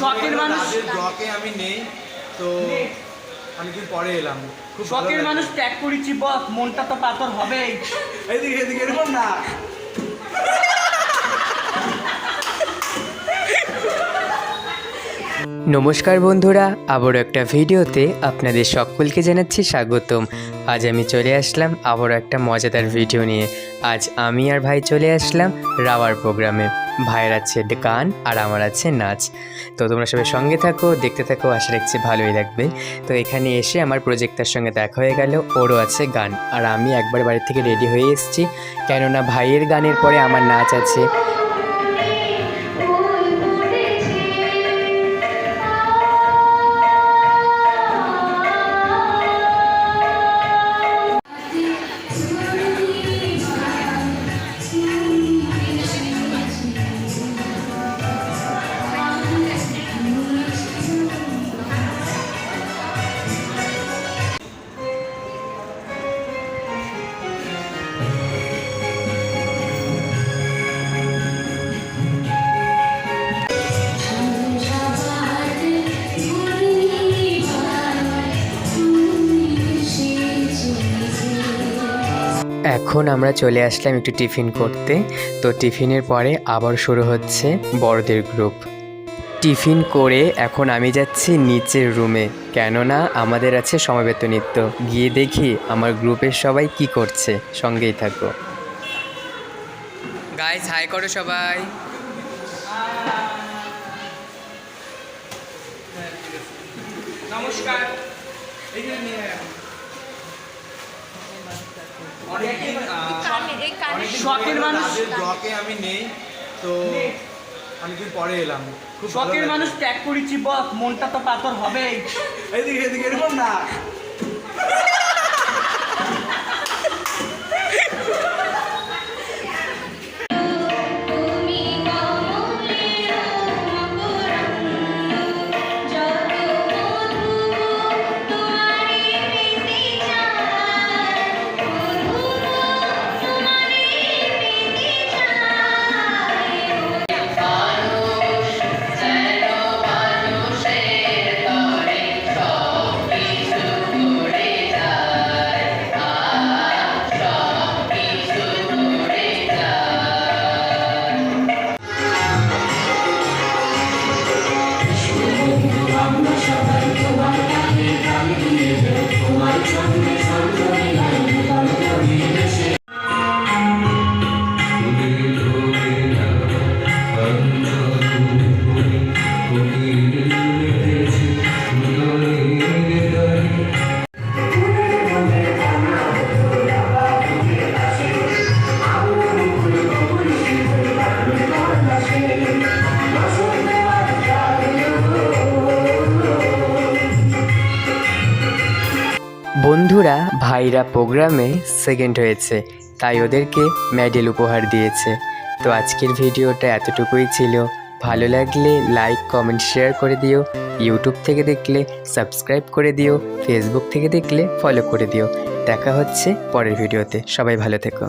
শখের মানুষ ব্লকে আমি নেই তো অনেকদিন পরে এলাম। শখের মানুষ ত্যাগ করেছি বস মনটা তো পাথর হবেই। এদিকে এদিকে এরকম না। নমস্কার বন্ধুরা, আবারও একটা ভিডিওতে আপনাদের সকলকে জানাচ্ছি স্বাগতম। আজ আমি চলে আসলাম আবারও একটা মজাদার ভিডিও নিয়ে। আজ আমি আর ভাই চলে আসলাম রাওয়ার প্রোগ্রামে। ভাইয়ের আছে গান আর আমার আছে নাচ। তো তোমরা সবাই সঙ্গে থাকো, দেখতে থাকো, আশা রাখছি ভালোই লাগবে। তো এখানে এসে আমার প্রজেক্টার সঙ্গে দেখা হয়ে গেল, ওরও আছে গান। আর আমি একবার বাড়ি থেকে রেডি হয়ে এসেছি। কেননা ভাইয়ের গানের পরে আমার নাচ আছে। এখন আমরা চলে আসলাম একটু টিফিন করতে। তো টিফিনের পরে আবার শুরু হচ্ছে বড়দের গ্রুপ। টিফিন করে এখন আমি যাচ্ছি নিচের রুমে। কেননা আমাদের আছে সমবেত নৃত্য। গিয়ে দেখি আমার গ্রুপের সবাই কি করছে। সঙ্গেই থাকো গাইস হাই করো সবাই। নমস্কার এইখানে নিয়ে আয়। অনেকদিন, আহ, অনেকদিন শখের মানুষ ব্লকে আমি নেই তো অনেকদিন পরে এলাম। শখের মানুষ ত্যাগ করেছি বস মনটা তো পাথর হবেই। এদিকে এদিকে এরকম না। বন্ধুরা, ভাইরা প্রোগ্রামে সেকেন্ড হয়েছে, তাই ওদেরকে মেডেল উপহার দিয়েছে। তো আজকের ভিডিওটা এতটুকুই ছিল। ভালো লাগলে লাইক কমেন্ট শেয়ার করে দিও। ইউটিউব থেকে দেখলে সাবস্ক্রাইব করে দিও। ফেসবুক থেকে দেখলে ফলো করে দিও। দেখা হচ্ছে পরের ভিডিওতে। সবাই ভালো থেকো।